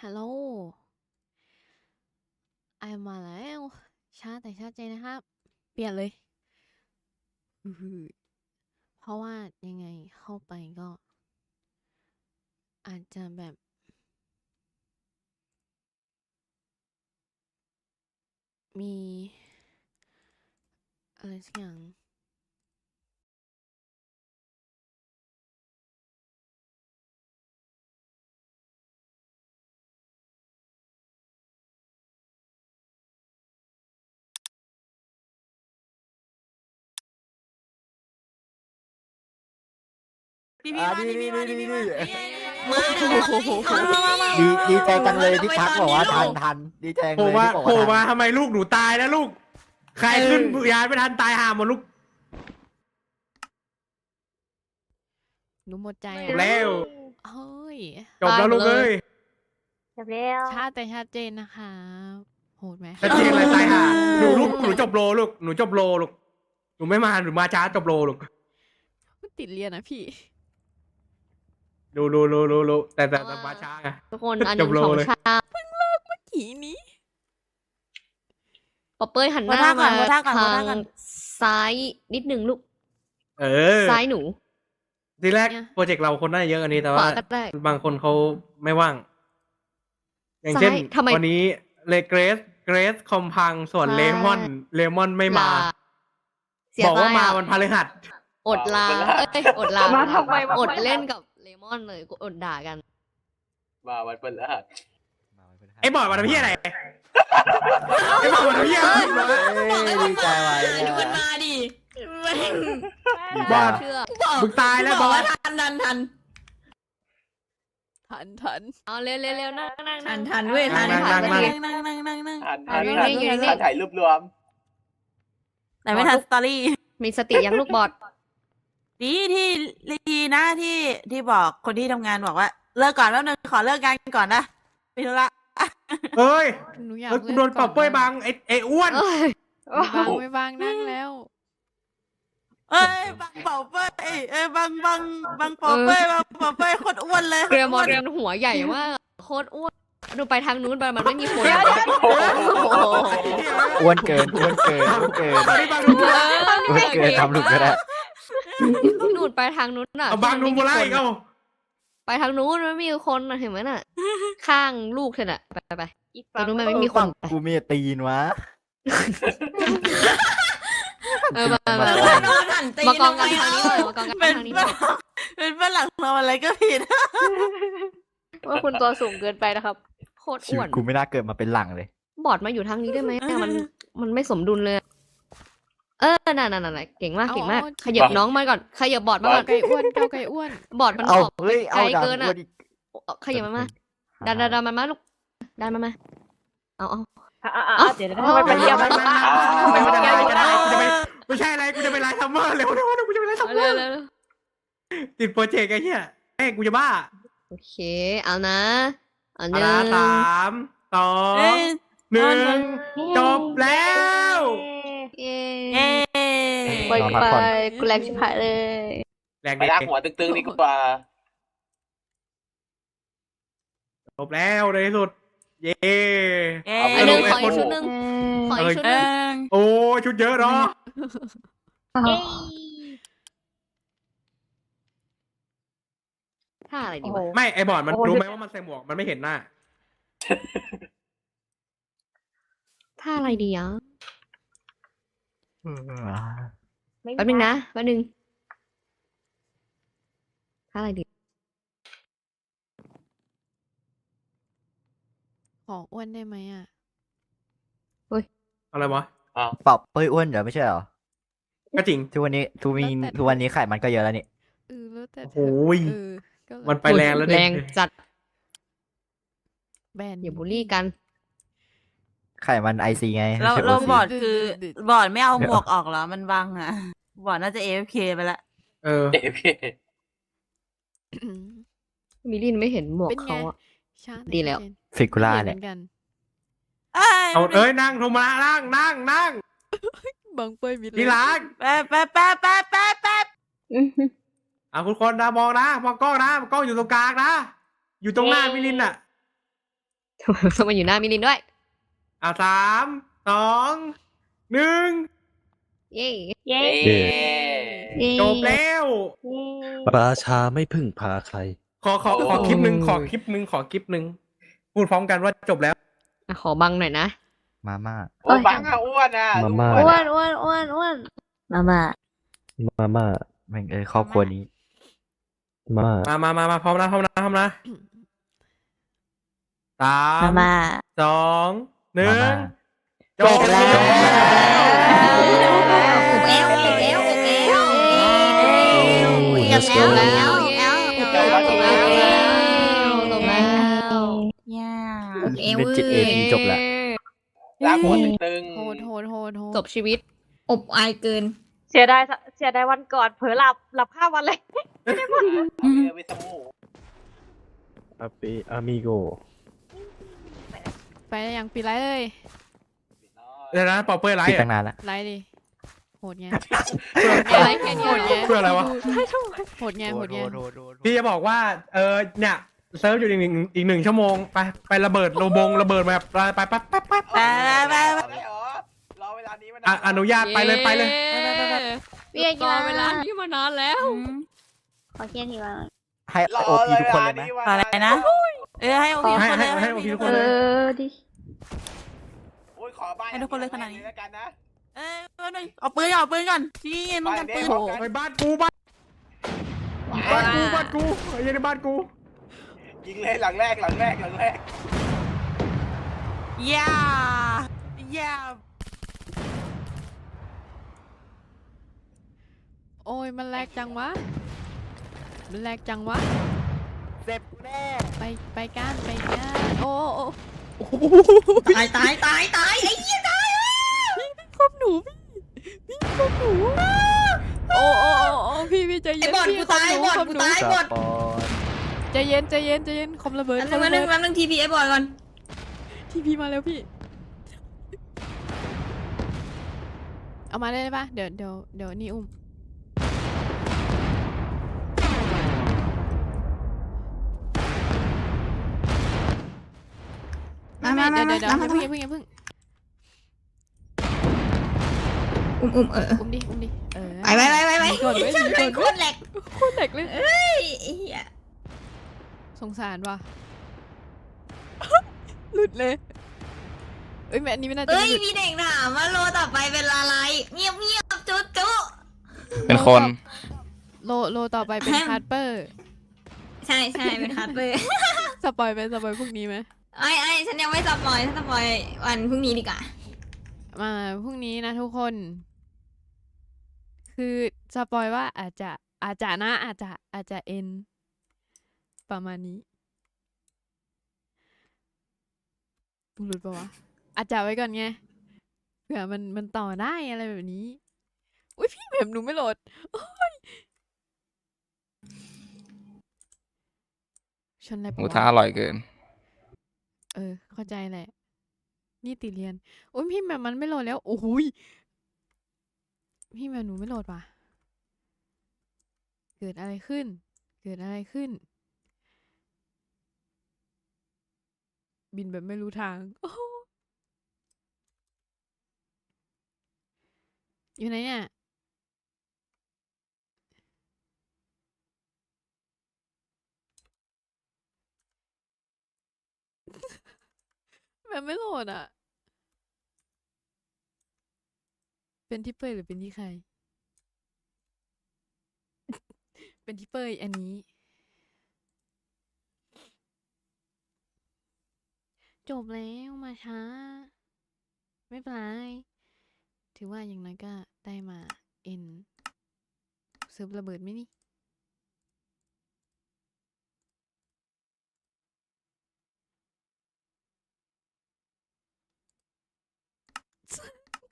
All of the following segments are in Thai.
ฮัลโหลไอมาแล้วช้าแต่ชัดเจนนะครับ เปลี่ยนเลย เพราะว่ายังไงเข้าไปก็ อาจจะแบบ มี อะไรสักอย่าง พี่พี่อ่ามานี่ดิพี่มาดินี่พี่นี่มานี่มามามามาดีดีใจจังเลยที่ทักบอกว่าทันทันดีใจจังโผล่เลยมาที่บอกโผล่ว่ามาทันทำไมลูกหนูตายแล้วลูก ใครขึ้นยานไม่ทันตายหาหมดลูกหนูหมดใจจอะบแล้ว เฮ้ย จบแล้วลูกเอ้ยจบแล้ว ชาติแต่ชัดเจนนะคะโหดไหมชัดเจนเลยตายหาหนูลูกหนูจบโลลูกหนูจบโลลูกหนูไม่มาหนูมาช้าจบโลลูก มันติดเรียนนะพี่ ดูดูดูดูดูแต่แต่แต่มาช้าไง ทุกคนอันหนึ่จงบโลสองเลย ชากี่นี้ ปอเป้ยหันหน้าโพสท่าก่อมานโพสท่าก่อนโพสทาท่างก่อน ซ้ายนิดหนึ่งลูก เออซ้ายหนู ทีแรกเนี่ย โปรเจกต์เราคนน่าจะเยอะอันนี้แต่ขว่าวาก็ได้ บางคนเขาไม่ว่าง อย่างเช่น ซ้ายทำไมวันนี้เลเกรสเกรสคอมพังส่วนใช่ เลมอน เลมอนไม่มา ลเสียบอกว่าดยมาอะวันพฤหัส อดลาเอ้ยอดลามาทำไมวะอดเล่นกับเล มอนเลยอดด่ากัน มาวันพฤหัสไอ้บอดวันพี่อะไรไอ้บอดวันพี่อะไรเอ้ยดีใจไว้ดูมันมาดิแม่งดีใจบอดว่ะเชื่อมึงตายแล้วบอว่าดทันทันทันทันทันเอาเร็วเร็วเร็วนั่งนั่งทันั่นงทันเว้ยทันนั่งนั่ทังนนั่งนั่งนั่งนั่งนั่งทันเอาทันอยู่ทันนี่อยู่นี่ทันถ่ายรูปรวม แต่ไม่ทันสตอรี่มีสติยังลูกบอด ดีที่ดีนะที่ที่บอกคนที่ทำงานบอกว่า เลิกก่อนแล้วนึงขอเลิกงานก่อนนะไปธุระเฮ้ยหนูอยากเฮ้ยกูเล่นโดนปก่อบเป้ยบังไอ้ไอ้อ้วนเอ้ยไม่บางไม่บางนั่งแล้ว เอ้ยบังเป่าเป้ยเอ้ยเอ้ยบังบังบังเป่าเป้ยบังเป่าเป้ยโคตรอ้วนเลยเกรมอนหัวใหญ่มากโคตรอ้วนดูไปทางนู้นไปมันไม่มีคนโอ้โหอ้วนเกินอ้วนเกินอ้วนเกินตอนนี้บังดูโมล่าอ้วนเกินทำหลุดก็ได้ นู่นไปทางนู้นน่ะเอาบังดูโมล่าอีกเอ้าไปทางนู้นไม่มีคนน่ะเห็นไหมน่ะ ข้างลูกเธอน่ะไปไปไปตรงนู้นมันไม่มีคนไปกูมีแต่ตีนวะเออมามาแล้วมานอนหันตีมากองกันทำทางไมนี้เลยมากองกันเป็นทางนี้ฝรั่งเป็นฝรั่งทำอะไรก็ผิดว่าคุณตัวสูงเกินไปนะครับโคตรชีอ้วิวตนกูไม่น่าเกิดมาเป็นหลังเลย บอดมาอยู่ทางนี้ได้ไหมอะมันมันไม่สมดุลเลยอะ เออน่ะน่ะน่ะเก่งมากเก่งมาก ขยับน้องมาก่อน ขยับบอดมาก่อนไก่อ้วนเกาไก่อ้วน บอดมันออกไกลเกินอะขยับมามาดันดันมามาลูกดันมัมา เอาเอาเดี๋ยวทำไมมันเยอะมไมมัไม่ใช่อะไรกูจะไปไลน์ซัมเมอร์เร็วเร็วกูจะไปไลน์ซัมเมอร์ติดโปรเจกต์ไอ้เนี่ยเอ้กูจะบ้า โอเค เอานะอาหนึ่สามสองหนึ่งจบแล้ว เย้เย้ไปนอนพักไปผ่อน กูแรงชิบหายเลย แรงไปเด็กลากหัวตึงๆดีกว่าจบแล้วในที่สุด เย้ เย้อันหนึ่งเออขออีกชุดหนึ่งขออีกชุดเอหนึ่งอโอ้ชุดเยอะเนาะท่าอะไรดีวะ ไม่ไอบอร์ดมันโอ้ย รู้ไหมว่ามันใส่หมวกมันไม่เห็นหน้า ท่าอะไรดีอะ เออแป๊บนึงนะแป๊บนึงท่าอะไรดีขออ้วนได้ไหมอะ อะไรวะเปล่าเป้ยอ้วนเดี๋ยวไม่ใช่เหรอ ก็จริง ทุกวันนี้ทุกวันนี้แล้วแต่ทุกวันนี้ไขมันก็เยอะแล้วนี่ เออแล้วแต่เธโอ้ย เออก็มันไปแรงแล้วแรดิงจัดแบนอย่าบูลลี่กัน ไขมันไอซีไงเราไม่ใช่เรา OC บอร์ดคือบอร์ดไม่เอาหมวกออกเหรอ มันบังอะ บอร์ดน่าจะ AFK ไปละ เออเอฟอืมมิลินไม่เห็นหมวกเป็นไงเขาอะชาติดีแล้วชัเจนฟิกูล่าเห็นเหเนี่มืยอนกันเอ้ยเอาเอ้ยนั่งโทรมานั่งนั่งนั่งบางเป้ยมีทีหลังแป๊บแป๊บแป๊บแป๊บแป๊บแป๊บอะคุณคนนะมองนะมองกล้องนะกล้องอยู่ตรงกลางนะ อยู่ตรงหน้ามิลินอะทำไมต้องมาอยู่หน้ามิลินด้วย อะสามสองหนึ่งเย้เย้เย้เย้จบแล้ว ราชาไม่พึ่งพาใคร ขอขอขอคลิปหนึ่งขอคลิปหนึ่งขอคลิปหนึ่งพูดพร้อมกันว่าจบแล้วอะขอบังหน่อยนะมาม่าโอ้บังอะอ้วนอะมาม่าอ้อ้ววนนอ้วนอ้วนอ้วนมามามาม่าแม่งเอ้ยครอบครัวนี้มาม่ามามามามาพร้อมนะพร้อมนะพร้อมนะสามมามาสอง หนึ่งจบแล้วจบแล้วอบเอวเอวอบเอวจบแล้วจบแล้วจบแล้วจบแล้วจบแล้วย่าเล่นจิตเอจบละลากหัวตึงโหดโหดโหดโหดจบชีวิต อบอายเกิน เสียดายเสียดายวันก่อนเผลอหลับหลับข้ามวันเลยๆเอาไปสมูอาเปอามิโก ไปได้ยังปีไรเลยเดี๋ยวนะปอเปอร์ไลปิดท์ตั้งนานละไรดิโหดไงเพื่อไรแค่นี้โหดเหรอเพื่ออะไรวะโหดไงโหดไงพี่จะบอกว่า เออเนี่ยเซิร์ฟอยู่อีกหนึ่งอีกหนึ่งชั่วโมงไปไประเบิดโลบงระเบิดแบบไปไปไปไปไปไปไปไปเอาได้เหรอรอเวลานี้มานานอะอนุญาตไปเลยไปเลยพี่อารอเวลานี้มานานแล้ว ขอเทียนทีว่าให้รอโอพีทุกคนเลยนะวาอะไรนะ เออให้โอพีให้คนให้เลยให้โอพีทุกคเอนเลย อดิโอ้ยขอใบให้ทุกคนเลยขนาดนี้ แล้วกันนะ เออเอาปืนก่อนเอาปืนก่อนพี่ต้องการปืนไปโอ้ไปบ้านกูบ้านบ้านกูบ้านกูไอ้ยันในบ้านกูยิงเลยหลังแรกหลังแรกหลังแรก ย่าย่าโอ้ยมันแลกจังวะ มันแลกจังวะ เจ็บแน่ ไปไปก้านไปก้านโอ้โอ้ ตายตายตายตายไอ้เหี้ยตายคบหนูพี่พี่คบหนูโอ้โอ้โอ้โอ้พี่พี่ใจไอ้เย็นบอดพี่กูคบตายหนูบอดคบกูหนูตายสบอดปอนใจเย็นใจเย็นใจเย็นคอมระเบิดอันคนึองมอัระนนึเบิงดอันนึงทีพีไอ้บอดก่อนทีพีมาแล้วพี่ เอามาได้ปะเดี๋ยวเดี๋ยวเดี๋ยวนี่อุ้ม มามาเดี๋มายวเดี๋ยวเดี๋ยวมาอย่ามาเพิ่งอย่าเพิ่งอย่าเพิ่งอุ้มอุ้มเอออุ้มดิอุ้มดิเออไปไปไปไปไปหนีก่อนเว้ยหนีไอ้ก่อนโคตรแหลกโคตรเด็กเลยเฮ้ยไอ้เหี้ยสงสารว่ะหลุดเลยเอ้ยแม่อันนี้ไม่น่าจะเอ้ยหลุดมีเด็กถามว่าโลต่อไปเป็นอะไรเงียบเงียบจุ๊จุ๊เป็นคน โลโลต่อไปเป็นคาร์เปอร์ ใช่ใช่เป็นคัตเตอร์สปอยไหมสปอยพวกนี้ไหม ไอ้ไอ้ฉันยังไม่สปอยฉันสปอยวันพรุ่งนี้ดีกว่า มาพรุ่งนี้นะทุกคน คือสปอยว่าอาจจะอาจจะนะ อาจจะอาจจะเอ็น ประมาณนี้หลุดปะวะ อาจจะไว้ก่อนไงเผื่อมันมันต่อได้อะไรแบบนี้ อุ้ยพี่แบบหนูไม่โหลดโอ้ยชนอะไรหปะมูวะ ท้าอร่อยเกิน เออ เข้าใจแหละ นี่ติดเรียน โอ้ยพี่แบบมันไม่โหลดแล้ว โอ้ยพี่แบบหนูไม่โหลดว่ะ เกิดอะไรขึ้น เกิดอะไรขึ้น บินแบบไม่รู้ทาง โอ้อยู่ไหนเนี่ย แบบไม่โหลดอะ เป็นที่เปยหรือเป็นที่ใคร เป็นที่เปยอันนี้ จบแล้วมาช้า ไม่เป็นไรถือว่าอย่างน้อยก็ได้มาเอ็นเซิร์ฟระเบิดไหมนี่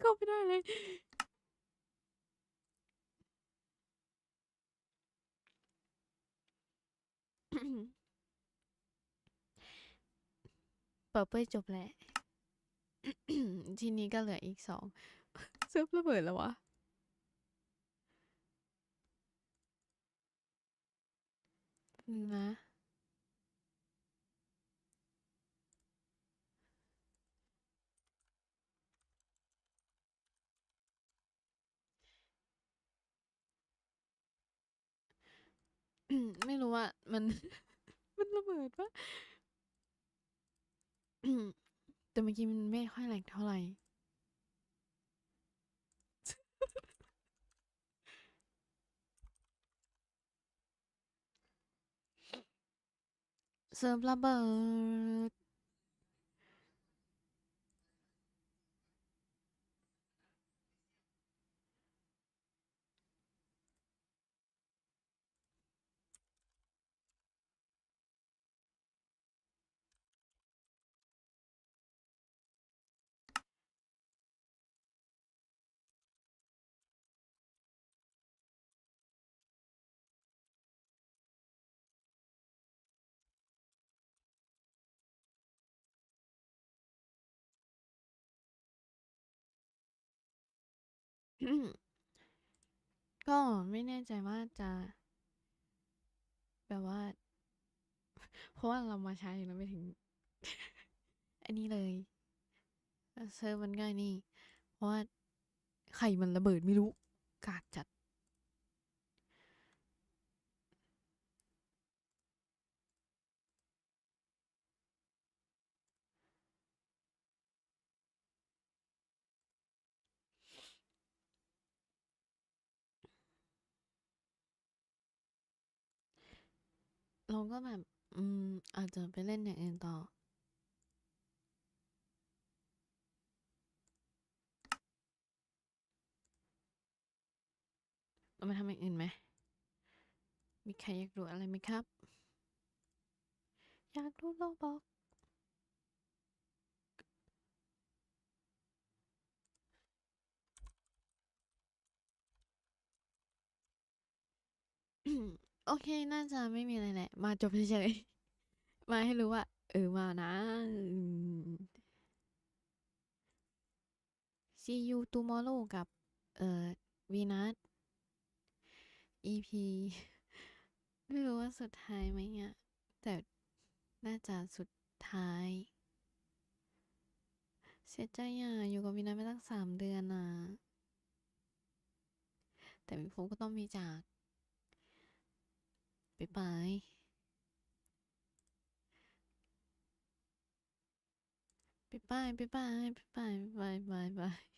เข้าไม่ได้เลย เปิดเป้ยจบแหละทีนี้ก็เหลืออีกสองเซิร์ฟระเบิดแล้ววะนึงนะ ไม่รู้ว่ามัน มันระเบิดปะแต่เมื่อกี้มันไม่ค่อยแรงเท่าไหร่ เซิร์ฟระเบิด ก็ไม่แน่ใจว่าจะ แบบว่า เพราะว่าเรามาใช้แล้วไม่ถึง อันนี้เลยเซิร์ฟมันง่ายนี่ เพราะว่าไข่มันระเบิดไม่รู้ กากจัด เราก็แบบ อืม อาจจะไปเล่นอย่างอื่นต่อ เรามาทำอย่างอื่นไหม มีใครอยากรู้อะไรไหมครับ อยากรู้โลบอก โอเค น่าจะไม่มีอะไรแหละ มาจบเฉยๆ มาให้รู้ว่า เออ มานะ see you tomorrow กับ เอ่อวีนัส EP ไม่รู้ว่าสุดท้ายไหมเนี่ย แต่น่าจะสุดท้าย เสียใจอะ อยู่กับวีนัสไปตั้งสามเดือนอะ แต่พี่ฟุกก็ต้องมีจาก บ๊ายบาย บ๊ายบาย บ๊ายบาย บ๊ายบาย บ๊ายบาย บ๊ายบาย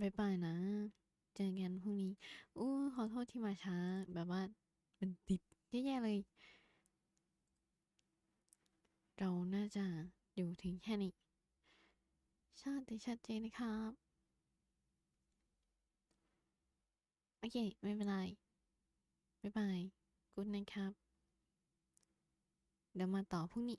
บ๊ายบายนะ เจอกันพรุ่งนี้ อู้ขอโทษที่มาช้า แบบว่า มันติดแย่ๆเลย เราน่าจะอยู่ถึงแค่นี้ ชาติชัดเจนนะครับ โอเค ไม่เป็นไรบ๊ายบายกูดนะครับ เดี๋ยวมาต่อพรุ่งนี้